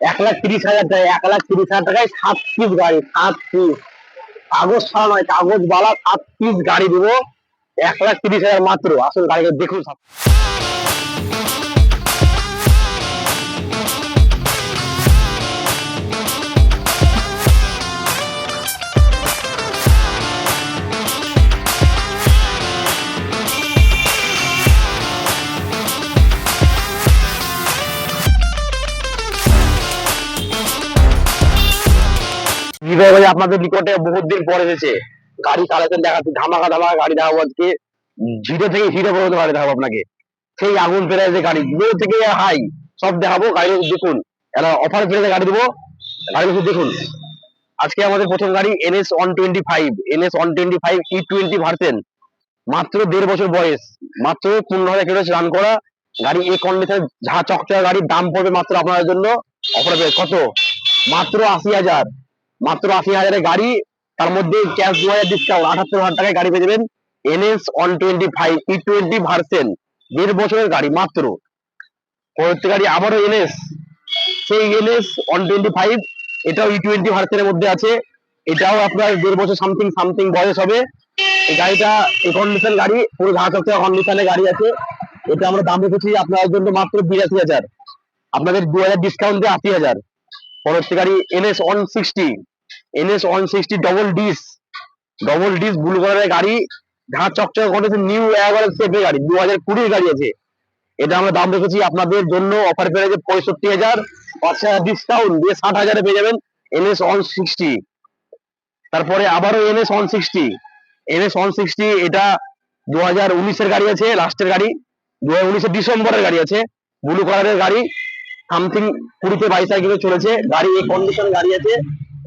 এক লাখ তিরিশ হাজার টাকা, এক লাখ তিরিশ হাজার টাকায় সাত পিস গাড়ি, সাত পিস কাগজ ছাড়া নয়, কাগজ বালা সাত পিস গাড়ি দেবো। এক লাখ তিরিশ হাজার মাত্র। আসলে গাড়িটা দেখুন বিজয় ভাই আপনাদের নিকটে বহুত দিন পর এসেছে। গাড়ি কালেকশন দেখাচ্ছি, ধামাকা ধামাকা গাড়ি দেখাবো আজকে। জিরো থেকে হিরো পর্যন্ত গাড়ি দেখাবো আপনাকে। সেই আগুন যে গাড়ি লো থেকে হাই, সব দেখাবো, গাড়ি দেখুন। একটা অফার ফেরাতে গাড়ি দেবো। গাড়ি দেখুন। আজকে আমাদের প্রথম গাড়ি NS one twenty five NS one twenty five E twenty version মাত্র দেড় বছর বয়স, মাত্র পনেরো হাজার কিলোমিটার রান করা। গাড়ি এই কন্ডিশনে ঝা চকচকা গাড়ির দাম পড়বে মাত্র আপনাদের জন্য। অফার কত? মাত্র আশি হাজার। মাত্র আশি হাজারের গাড়ি, তার মধ্যে ক্যাশ দু হাজার ডিসকাউন্ট আঠাত্তর হাজার টাকায় গাড়ি পেয়ে যাবেন NS one twenty five E twenty version দেড় বছরের গাড়ি মাত্র। পরবর্তী গাড়ি আবারও এনএস সেই এনএস ওয়ান টোয়েন্টি ফাইভ এটাও ই টোয়েন্টি ভার্সেনের মধ্যে আছে। এটাও আপনার দেড় বছর সামথিং সামথিং বয়স হবে। এই গাড়িটা এই কন্ডিশন গাড়ি, পুরো ঘা চকচকা কন্ডিশনের গাড়ি আছে। এটা আমরা দাম রেখেছি আপনার জন্য মাত্র বিরাশি হাজার। আপনাদের দু হাজার ডিসকাউন্ট দিয়ে আশি হাজার। পরবর্তী গাড়ি NS one sixty NS one sixty double disc double disc blue কালারের গাড়ি, ঢাকা চকচকে করেছে নিউ এভারেজ সেফের গাড়ি দু হাজার কুড়ির গাড়ি আছে। এটা আমরা দাম রেখেছি আপনাদের জন্য অফার পেয়ে যে পঁয়ষট্টি হাজার পাঁচ হাজার ডিসকাউন্ট দিয়ে ষাট হাজারে পেয়ে যাবেন এনএস ওয়ান সিক্সটি তারপরে আবারও NS one sixty NS one sixty এটা দু হাজার উনিশের গাড়ি আছে লাস্টের গাড়ি দু হাজার উনিশের ডিসেম্বরের গাড়ি আছে ব্লু কালারের গাড়ি। সামথিং কুড়িতে বাইশ সাইকেলে চলেছে, গাড়ি এই কন্ডিশন গাড়ি আছে,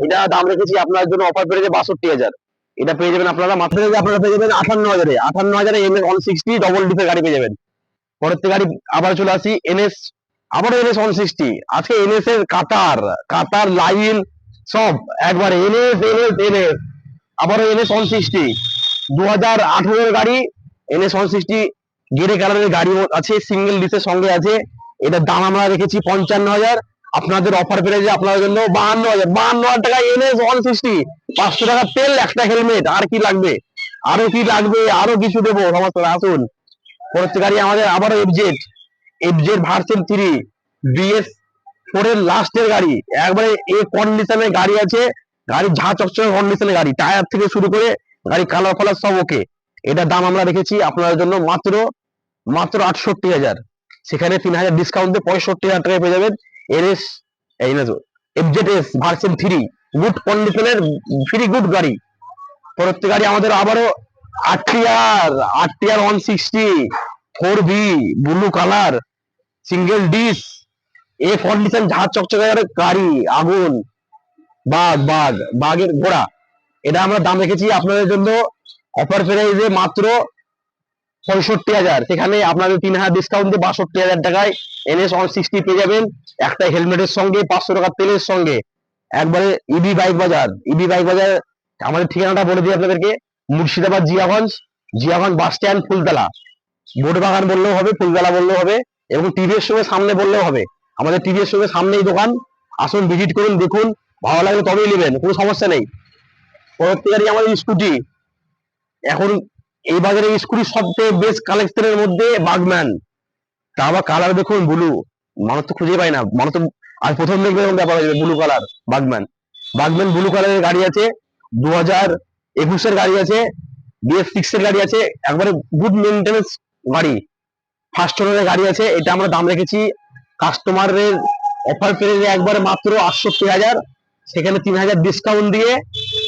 এটা দাম রেখেছি আপনার জন্য অফার পেয়ে বাষট্টি হাজার। এটা পেয়ে যাবেন আপনারা, মাত্র আপনারা পেয়ে যাবেন আঠান্ন হাজারে আঠান্ন হাজারে M S one sixty double ডিপের গাড়ি পেয়ে যাবেন। পরের গাড়ি আবার চলে আসি, এনএস, আবারও এনএস ওয়ান সিক্সটি আজকে এনএস এর কাতার কাতার, লাইন, সব, একবারে এনএস এনএস এনএস, আবারও এনএস ওয়ান সিক্সটি দু হাজার আঠেরোর গাড়ি, এনএস ওয়ান সিক্সটি গেরে কালারের গাড়ি আছে সিঙ্গেল ডিসের সঙ্গে আছে এটার দাম আমরা রেখেছি পঞ্চান্ন হাজার। আপনাদের অফার পেয়ে আপনাদের জন্য বাহান্ন হাজার। বাহান্ন হাজার টাকা এনএস ওয়ান সিক্সটি পাঁচশো টাকা তেল, একটা হেলমেট আর কি লাগবে? আরও কি লাগবে? আরও কিছু দেবো। সমস্ত আসুন। পরবর্তী গাড়ি আমাদের আবারও FZ FZ version three BS four এর লাস্টের গাড়ি। একবারে এ কন্ডিশনে গাড়ি আছে। গাড়ি ঝা চকচকে কন্ডিশনে গাড়ি। টায়ার থেকে শুরু করে গাড়ি কালার ফালার সব ওকে এটার দাম আমরা রেখেছি আপনাদের জন্য মাত্র মাত্র আটষট্টি হাজার। সেখানে তিন হাজার ডিসকাউন্ট দিয়ে পঁয়ষট্টি হাজার টাকায় পেয়ে যাবেন এনএস এই না FZ S version three good কন্ডিশনের ভেরি গুড গাড়ি। পরবর্তী গাড়ি আমাদের আবারও আটটিয়ার আটটিয়ার one sixty four B blue colour single disc A condition ঝাড় চকচকে গাড়ি, আগুন, বাঘ বাঘ, বাঘের ঘোড়া। এটা আমরা দাম রেখেছি আপনাদের জন্য। অফার প্রাইসে মাত্র পঁয়ষট্টি হাজার। সেখানে আপনাদের তিন হাজার ডিসকাউন্ট দিয়ে বাষট্টি হাজার টাকায় এনএস ওয়ান সিক্সটি পেয়ে যাবেন। একটা হেলমেটের সঙ্গে, পাঁচশো টাকার তেলের সঙ্গে। একবারে ইবি বাইক বাজার। ইবি বাইক বাজার, আমাদের ঠিকানাটা বলে দিই আপনাদেরকে। Murshidabad Jiaganj Jiaganj bus stand Phultala. বাগান বললেও হবে, ফুলতলা বললেও হবে, এবং টিভিএস সঙ্গে সামনে বললেও হবে। আমাদের টিভিএস সঙ্গে সামনেই দোকান। আসুন ভিজিট করুন, দেখুন। ভালো লাগলে তবেই নেবেন, কোনো সমস্যা নেই। পরবর্তীকারী আমাদের স্কুটি এখন এই বাজারে স্কুটির সবচেয়ে বেস্ট কালেকশনের মধ্যে বাগম্যান। তা আবার কালার দেখুন ব্লু মানুষ তো খুঁজে পায় না। মানুষ তো আর প্রথম দেখবে এরকম ব্যাপার হয়ে ব্লু কালার বাগম্যান। বাগম্যান ব্লু কালারের গাড়ি আছে দু হাজার একুশের গাড়ি আছে বিএফ সিক্স এর গাড়ি আছে, একবারে গুড মেনটেন্স গাড়ি। ফার্স্ট ওনারের গাড়ি আছে, এটা আমরা দাম রেখেছি কাস্টমারের অফার পেয়ে একবারে মাত্র আটষট্টি হাজার। সেখানে তিন হাজার ডিসকাউন্ট দিয়ে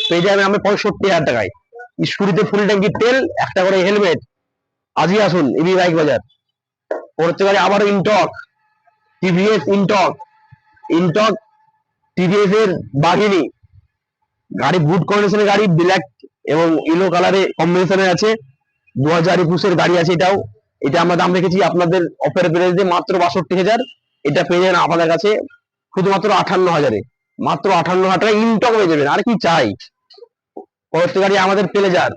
পেয়ে যাবে আমি পঁয়ষট্টি হাজার টাকায়। স্কুটিতে ফুল ট্যাঙ্কি তেল, একটা করে হেলমেট আজই আসুন ইবি বাইক বাজার। পড়তে পারে আবার ইনটক টিভিএস ইনটক ইনটক টিভিএস এর বাঘিনী গাড়ি গুড কন্ডিশনের গাড়ি ব্ল্যাক এবং ইলো কালারে কম্বিনেশনে আছে। দু হাজার একুশের গাড়ি আছে এটাও। এটা আমরা দাম রেখেছি আপনাদের অফার প্রাইসে মাত্র বাষট্টি হাজার। এটা পেয়ে যাবেন আমাদের কাছে শুধুমাত্র আঠান্ন হাজারে। মাত্র আঠান্ন হাজার টাকা ইনটক হয়ে যাবেন। আর কি চাই? পরবর্তী গাড়ি আমাদের pleasure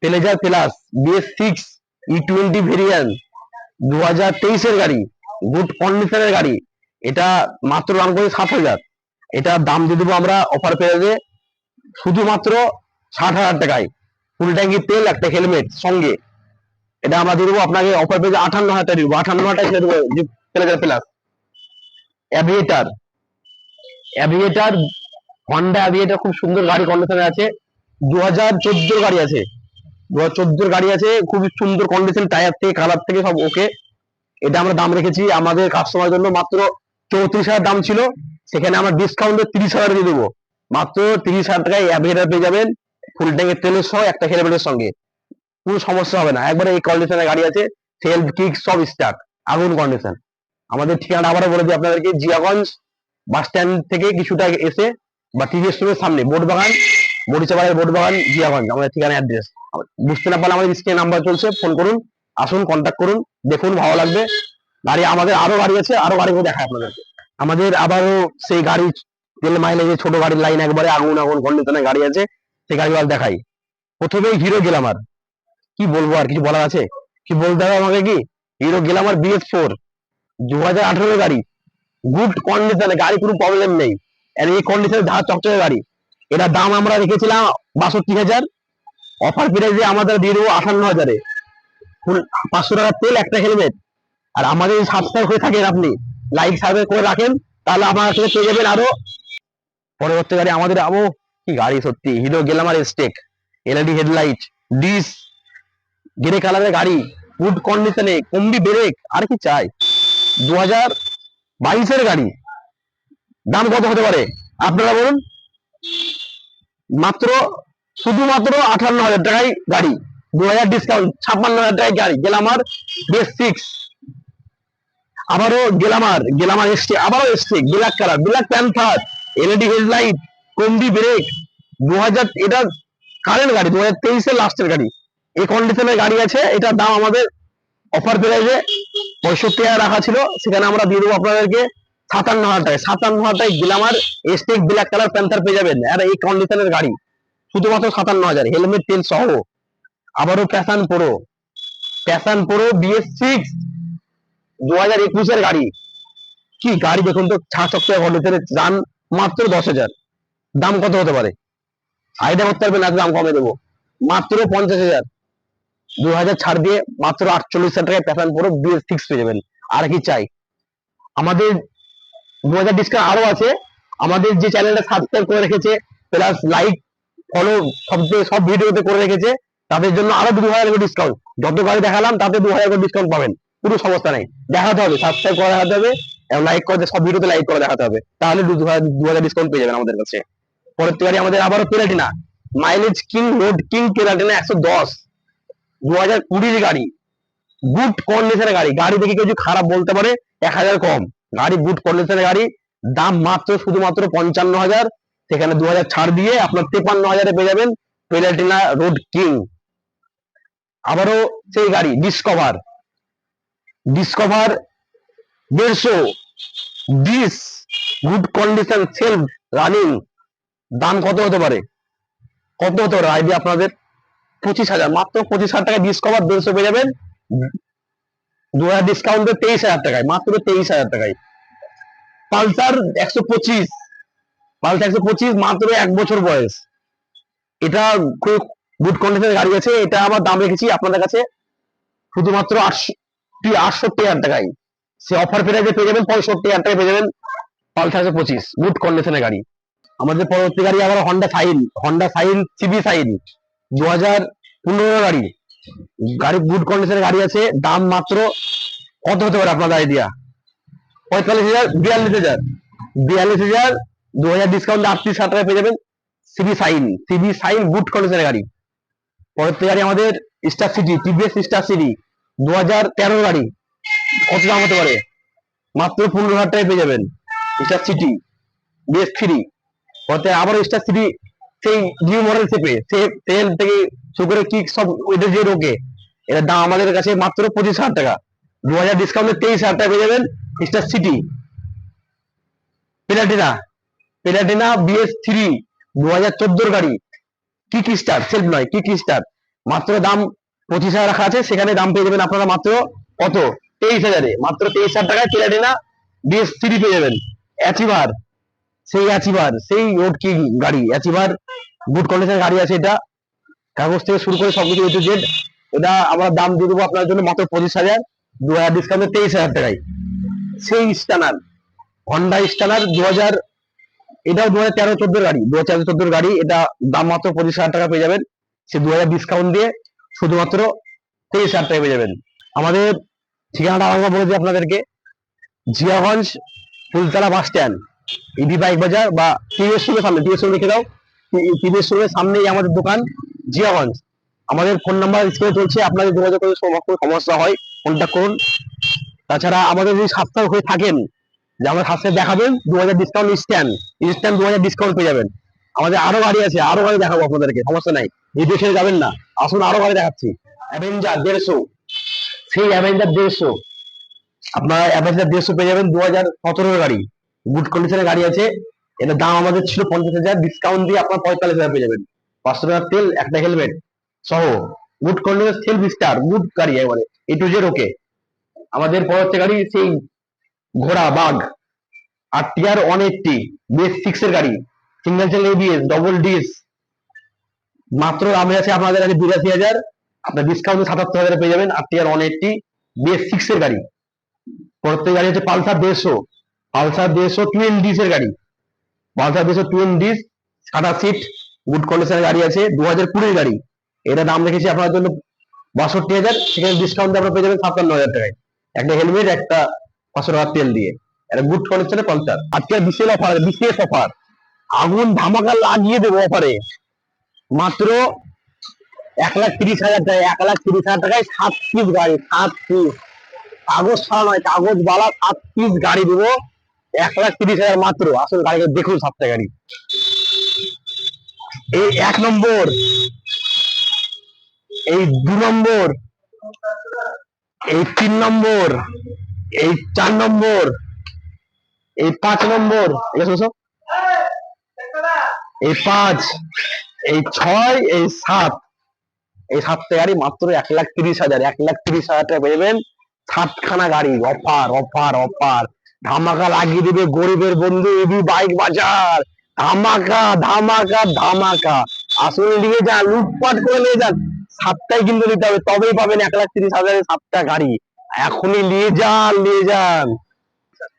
pleasure plus BS six E twenty variant দু হাজার তেইশের গাড়ি গুড কন্ডিশনের গাড়ি। এটা মাত্র দাম করে সাত হাজার। এটা দাম দিয়ে দেবো আমরা অফার পেয়ে শুধুমাত্র ষাট হাজার টাকায়। ফুল ট্যাঙ্কি তেল, একটা হেলমেট সঙ্গে। এটা আমরা দিয়ে দেবো আপনাকে অফার পেয়ে আঠান্ন হাজার টাকা দেবো আঠান্ন হাজার টাকা দেবো pleasure plus aviator aviator Honda aviator খুব সুন্দর গাড়ি কন্ডিশনে আছে। দু হাজার চোদ্দোর গাড়ি আছে। দু হাজার গাড়ি আছে খুব সুন্দর কন্ডিশন টায়ার থেকে কালার থেকে সব ওকে এটা আমরা দাম রেখেছি আমাদের কাস্টমার জন্য মাত্র চৌত্রিশ হাজার দাম ছিল। সেখানে আমরা ডিসকাউন্টে তিরিশ হাজার দিয়ে দেবো। মাত্র তিরিশ হাজার টাকায় অ্যাভিয়েটার পেয়ে যাবেন ফুল ট্যাঙ্কের তেলের সহ একটা হেলমেটের সঙ্গে। কোনো সমস্যা হবে না। একবারে এই কন্ডিশনের গাড়ি আছে সেলফ কিক সব স্টার্ট আগুন কন্ডিশন আমাদের ঠিকানা আবারও বলে দিই আপনাদেরকে, জিয়াগঞ্জ বাস স্ট্যান্ড থেকে কিছুটা এসে বা টিভি স্টোরের সামনে বোটবাগান মরিচাপাড়ার বোটবাগান জিয়াগঞ্জ, আমাদের ঠিকানা অ্যাড্রেস বুঝতে না পারলে আমাদের স্ক্রিনে নাম্বার চলছে ফোন করুন, আসুন কন্ট্যাক্ট করুন, দেখুন, ভালো লাগবে। গাড়ি আমাদের আরও গাড়ি আছে, আরও গাড়িগুলো দেখায় আপনাদেরকে। আমাদের আবারও সেই গাড়ি, তেল মাইলেজে ছোট গাড়ির লাইন একবারে আগুন আগুন কন্ডিশনের গাড়ি আছে, সেই গাড়িগুলো দেখাই। প্রথমেই হিরো গেলাম আর। কি বলব আর, কিছু বলার আছে? কি বলতে হবে আমাকে কি? হিরো গেলাম আর বিএস ফোর। দু হাজার আঠারো গাড়ি গুড কন্ডিশনে গাড়ি কোনো প্রবলেম নেই। আর এই কন্ডিশনে ধার চকচকে গাড়ি। এটা দাম আমরা রেখেছিলাম বাষট্টি হাজার। অফার প্রাইসে আমাদের দিয়ে দেবো আটান্ন হাজারে। পাঁচশো টাকার তেল, একটা হেলমেট আর আমাদের সাবস্ক্রাইব হয়ে থাকেন আপনি লাইক সার্ভে করে রাখেন, তাহলে আমার কাছে পেয়ে যাবেন আরও। পরবর্তী গাড়ি আমাদের আবো, কি গাড়ি সত্যি? Hero Glamour Xtec LED headlight disc grey কালারের গাড়ি গুড কন্ডিশনে কম্বি ব্রেক আর কি চাই? দু হাজার বাইশের গাড়ি। দাম কত হতে পারে? আপনারা বলুন। মাত্র শুধুমাত্র আঠান্ন হাজার টাকায় গাড়ি, দু হাজার ডিসকাউন্ট ছাপ্পান্ন হাজার টাকায় গাড়ি গেলামার বেস সিক্স আবারও গেলামার গেলামার এসছে, আবারও এসছে black colour black panther LED headlight combi brake দু হাজার, এটা কারেন্ট গাড়ি, দু হাজার তেইশের লাস্টের গাড়ি। এই কন্ডিশনের গাড়ি আছে, এটার দাম আমাদের অফার প্রাইজে পঁয়ষট্টি হাজার রাখা ছিল, সেখানে আমরা দিয়ে দেবো আপনাদেরকে। সাতান্ন হাজার টাকায় সাতান্ন হাজার টাকায় Glamour Xtec black colour panther পেয়ে যাবেন। আর এই কন্ডিশনের গাড়ি, শুধুমাত্র সাতান্ন হাজার হেলমেট তেল সহ। আবারও Passion Pro Passion Pro BS six দু হাজার একুশের গাড়ি। কি গাড়ি দেখুন তো ছা কন্ডিশনের দাম মাত্র দশ হাজার। দাম কত হতে পারে? আইডিয়া করতে পারবেন না দাম কমে দেবো। মাত্র পঞ্চাশ হাজার। দু হাজার ছাড় দিয়ে মাত্র আটচল্লিশ হাজার টাকায় প্যাশান প্রো বিএস সিক্স পেয়ে যাবেন। আর কি চাই? আমাদের দু হাজার ডিসকাউন্ট আরও আছে। আমাদের যে চ্যানেলটা সাবস্ক্রাইব করে রেখেছে প্লাস লাইক ফলো সব সব ভিডিওতে করে রেখেছে, তাদের জন্য আরও দু হাজার করে ডিসকাউন্ট যত গাড়ি দেখালাম, তাতে দু হাজার করে ডিসকাউন্ট পাবেন। কোনো সমস্যা নেই। দেখাতে হবে সাবস্ক্রাইব করে দেখাতে হবে, এবং লাইক করে সব ভিডিওতে লাইক করে দেখাতে হবে। তাহলে দু হাজার দু হাজার ডিসকাউন্ট পেয়ে যাবেন আমাদের কাছে। পরের গাড়ি আমাদের আবারও Platina mileage king road king Platina একশো দশ। দু হাজার কুড়ির গাড়ি। গুড কন্ডিশনের গাড়ি। গাড়ি দেখে কেউ খারাপ বলতে পারে, এক হাজার কম। গাড়ি গুড কন্ডিশনের গাড়ি, দাম মাত্র শুধুমাত্র পঞ্চান্ন হাজার, সেখানে দু হাজার ছাড় দিয়ে আপনার তেপান্ন হাজারে পেয়ে যাবেন পেলাটিনা রোড কিং আবারও সেই গাড়ি ডিসকভার ডিসকভার দেড়শো disc good condition self running দাম কত হতে পারে? কত হতে পারে? আইডিয়া আপনাদের? পঁচিশ হাজার, মাত্র পঁচিশ হাজার টাকা ডিসকভার দেড়শো পেয়ে যাবেন। দু হাজার ডিসকাউন্টে তেইশ হাজার টাকায়, মাত্র তেইশ হাজার টাকায়। পালসার একশো পঁচিশ, পালসার একশো পঁচিশ মাত্র এক বছর বয়স। এটা খুব গুড কন্ডিশনের গাড়ি আছে, এটা আমার দাম রেখেছি আপনাদের কাছে। শুধুমাত্র আটষট্টি আটষট্টি হাজার টাকায়। সে অফার প্রাইজে পেয়ে যাবেন পঁয়ষট্টি হাজার টাকায়, পেয়ে যাবেন পালসার একশো পঁচিশ। গুড কন্ডিশনের গাড়ি। আমাদের পরবর্তী গাড়ি আবার Honda Shine Honda Shine CB Shine দু হাজার পনেরো গাড়ি। গাড়ি গুড কন্ডিশনের গাড়ি আছে, দাম মাত্র কত হতে পারে আপনাদের আইডিয়া পঁয়তাল্লিশ হাজার, বিয়াল্লিশ হাজার। বিয়াল্লিশ হাজার দু হাজার ডিসকাউন্ট আটত্রিশ হাজার টাকা পেয়ে যাবেন CB Shine CB Shine good কন্ডিশনের গাড়ি। পরবর্তী গাড়ি আমাদের Star City TVS Star City দু হাজার তেরো গাড়ি। কত দাম হতে পারে? মাত্র পনেরো হাজার টাকায় পেয়ে যাবেন। স্টার সিটি বিএস থ্রি পরে আবার স্টার সিটি সেই নিউ মডেল সে তেল থেকে শুরু করে সব ওইটা যে রোগে এটার দাম আমাদের কাছে মাত্র পঁচিশ হাজার টাকা। দু হাজার ডিসকাউন্টে তেইশ হাজার টাকা পেয়ে যাবেন Star City Platina Platina BS three দু হাজার চোদ্দোর গাড়ি। কিক স্টার সেলফ নয় কিক স্টার মাত্র দাম পঁচিশ হাজার রাখা আছে, সেখানে দাম পেয়ে যাবেন আপনারা মাত্র কত? তেইশ হাজারে। মাত্র তেইশ হাজার টাকায় পেলাটিনা বিএস থ্রি পেয়ে যাবেন। অ্যাচিভার সেই অ্যাচিভার সেই রোড কি গাড়ি। অ্যাচিভার গুড কন্ডিশনের গাড়ি আছে এটা। কাগজ থেকে শুরু করে সবকিছু এ টু জেড এটা আমরা দাম দিয়ে দেবো আপনার জন্য মাত্র পঁচিশ হাজার, দু হাজার ডিসকাউন্টে তেইশ হাজার টাকায়। সেই স্টানার হন্ডা স্টানার দু হাজার, এটাও দু হাজার তেরো, চোদ্দোর গাড়ি। দু হাজার চোদ্দোর গাড়ি। এটা দাম মাত্র পঁচিশ হাজার টাকা পেয়ে যাবেন। সে দু হাজার ডিসকাউন্ট দিয়ে শুধুমাত্র তেইশ হাজার টাকা পেয়ে যাবেন। আমাদের ঠিকানাটা আমরা বলে দিই আপনাদেরকে। Jiaganj, Phultala bus stand ED bike বাজার বা টিভিএস শোরুমের সামনে টিভিএস শোরুম লিখে দাও। টিভিএস শোরুমের সামনেই আমাদের দোকান, জিয়াগঞ্জ। আমাদের ফোন নাম্বার স্ক্রিনে চলছে, আপনাদের যোগাযোগ করে সমস্যা হয় কন্ট্যাক্ট করুন। তাছাড়া আমাদের যদি সাপ্তাহ হয়ে থাকেন, যে আমাদের সাথে দেখাবেন দু হাজার ডিসকাউন্ট ইনস্ট্যান্ট ইনস্ট্যান্ট দু হাজার ডিসকাউন্ট পেয়ে যাবেন। আমাদের আরও গাড়ি আছে, আরও গাড়ি দেখাবো আপনাদেরকে, সমস্যা নাই। এই দেশে যাবেন না। আসুন, আরও গাড়ি দেখাচ্ছি। অ্যাভেঞ্জার দেড়শো। সেই অ্যাভেঞ্জার দেড়শো। আপনার অ্যাভেঞ্জার দেড়শো পেয়ে যাবেন দু হাজার সতেরোর গাড়ি। গুড কন্ডিশনের গাড়ি আছে। এটার দাম আমাদের ছিল পঞ্চাশ হাজার। ডিসকাউন্ট দিয়ে আপনার পঁয়তাল্লিশ হাজার পেয়ে যাবেন। পাঁচশো টাকার তেল, একটা হেলমেট সহ। Good condition self start good গাড়ি মানে এ টু জেড ওকে আমাদের পরবর্তী গাড়ি সেই ঘোড়া, বাঘ। আর TR one eighty BS six এর গাড়ি। Single channel ABS double disc মাত্র দামে আছে আপনাদের কাছে বিরাশি হাজার। আপনার ডিসকাউন্ট সাতাত্তর হাজার পেয়ে যাবেন। আর TR one eighty BS six এর গাড়ি। পরবর্তী গাড়ি হচ্ছে পালসার দেড়শো। পালসার দেড়শো টুয়েল ডিস এর গাড়ি। পালসার দেড়শো টুয়েল ডিস সাদা সিট গুড কন্ডিশনের গাড়ি আছে দু হাজার কুড়ির গাড়ি। এটা দাম রেখেছি আপনার জন্য বাষট্টি হাজার, সেখানে ডিসকাউন্ট আপনার পেয়ে যাবেন ছাপ্পান্ন হাজার টাকায়। একটা হেলমেট একটা পাঁচশো টাকার তেল দিয়ে। একটা গুড কন্ডিশনের পালসার। আজকে বিশেষ অফার বিশেষ অফার আগুন ধামাকা লাগিয়ে দেবো অফারে মাত্র এক লাখ তিরিশ হাজার টাকায়, এক লাখ তিরিশ হাজার টাকায় সাত পিস গাড়ি, সাত পিস কাগজ ছাড়া নয়, কাগজ বালা সাত পিস গাড়ি দেবো। এক লাখ তিরিশ হাজার মাত্র। আসলে গাড়িকে দেখুন সাতটা গাড়ি। এই এক নম্বর, এই দু নম্বর, এই তিন নম্বর, এই চার নম্বর, এই পাঁচ নম্বর? এই পাঁচ, এই ছয়, এই সাত। এই সাতটা গাড়ি মাত্র এক লাখ তিরিশ হাজার। এক লাখ তিরিশ হাজার টাকা পেয়েবেন সাতখানা গাড়ি। Offer offer offer. ধামাকা লাগিয়ে দিবে গরিবের বন্ধু এবি বাইক বাজার। ধামাকা ধামাকা ধামাকা। আসলে নিয়ে যান লুটপাট করে নিয়ে যান, সাতটাই কিন্তু নিতে হবে, তবেই পাবেন এক লাখ তিরিশ হাজারের সাতটা গাড়ি। এখনই নিয়ে যান নিয়ে যান।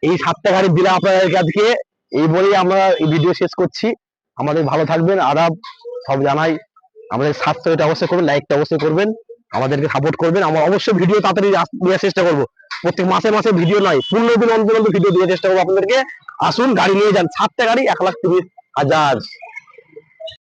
এই সাতটা গাড়ি দিলাম আপনাদেরকে আজকে এই বলেই আমরা এই ভিডিও শেষ করছি। আমাদের ভালো থাকবেন, আদাব সব জানাই। আমাদের সাবস্ক্রাইবটা অবশ্যই করবেন লাইকটা অবশ্যই করবেন। আমাদেরকে সাপোর্ট করবেন। আমরা অবশ্যই ভিডিও তাড়াতাড়ি দেওয়ার চেষ্টা করব। প্রত্যেক মাসে মাসে ভিডিও নয়, পনেরো দিন অন্তর অন্তর ভিডিও দেওয়ার চেষ্টা করব আপনাদেরকে। আসুন, গাড়ি নিয়ে যান। সাতটা গাড়ি, এক লাখ তিরিশ হাজার।